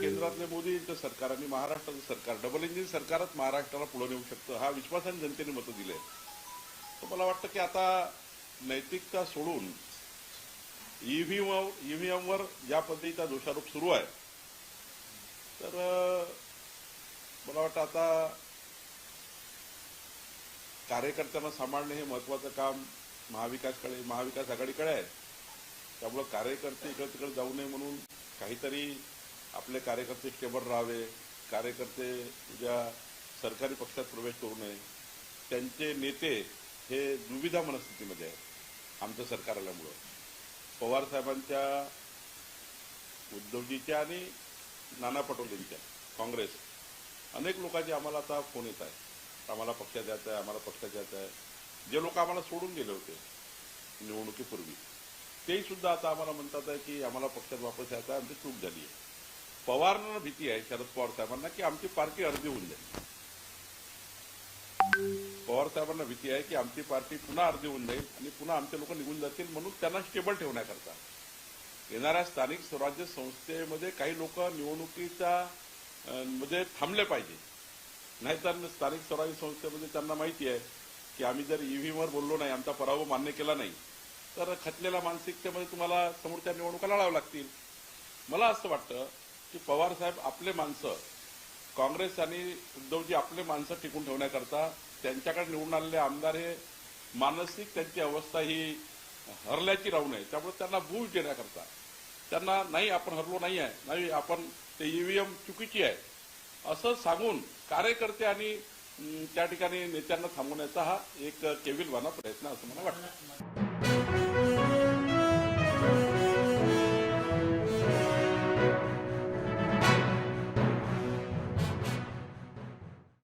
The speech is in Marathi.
केंद्रातले मोदींचं सरकार आणि महाराष्ट्राचं सरकार. डबल इंजिन सरकारच महाराष्ट्राला पुढे नेऊ शकतं. हा विश्वासाने जनतेने मतं दिले तर मला वाटतं की आता नैतिकता सोडून ईव्हीएम ईव्हीएमवर ज्या पद्धतीचा दोषारोप सुरू आहे. तर मला वाटतं आता कार्यकर्त्यांना सांभाळणे हे महत्वाचं काम महाविकासकडे महाविकास आघाडीकडे आहे. त्यामुळं कार्यकर्ते इकडे तिकडे जाऊ नये म्हणून काहीतरी आपले कार्यकर्ते स्टेबल राहावे कार्यकर्ते ज्या सरकारी पक्षात प्रवेश करू नये. त्यांचे नेते हे दुविधा मनस्थितीमध्ये आहे आमचं सरकार आल्यामुळं. पवार साहेबांच्या उद्धवजीच्या आणि नाना पटोलेंच्या काँग्रेस. अनेक लोकांचे आम्हाला आता फोन येत आहे आम्हाला पक्षात यायचं आहे आम्हाला पक्षात यायचं आहे. जे लोक आम्हाला सोडून गेले होते निवडणुकीपूर्वी तेही सुद्धा आता आम्हाला म्हणतात आहे की आम्हाला पक्षात वापस यायचं आहे आमची चूक झाली आहे. पवारांना भीती आहे शरद पवार साहेबांना की आमची पार्टी अर्धी होऊन जाईल. पवार साहेबांना भीती आहे की आमची पार्टी पुन्हा अर्धी होऊन जाईल आणि पुन्हा आमचे लोक निघून जातील म्हणून त्यांना स्टेबल ठेवण्याकरता. येणाऱ्या स्थानिक स्वराज्य संस्थेमध्ये काही लोक निवडणुकीच्या मध्ये म्हणजे थांबले पाहिजे. नाहीतर स्थानिक स्वराज्य संस्थेमध्ये त्यांना माहिती आहे की आम्ही जर ईव्हीएमवर बोललो नाही आमचा पराभव मान्य केला नाही तर खचलेल्या मानसिकतेमध्ये तुम्हाला समोरच्या निवडणुका लढाव्या लागतील. मला असं वाटतं की पवार साहेब आपले माणसं काँग्रेस आणि उद्धवजी आपले माणसं टिकून ठेवण्याकरता त्यांच्याकडे निवडून आलेले आमदार हे मानसिक त्यांची अवस्था ही हरल्याची राहू नये. त्यामुळे त्यांना भूल देण्याकरता त्यांना नाही आपण हरलो नाही आहे. नाही आपण ते ईव्हीएम चुकीची आहे. असं सांगून कार्यकर्ते आणि त्या ठिकाणी नेत्यांना थांबवण्याचा हा एक केविलवाना प्रयत्न असं मला वाटतं.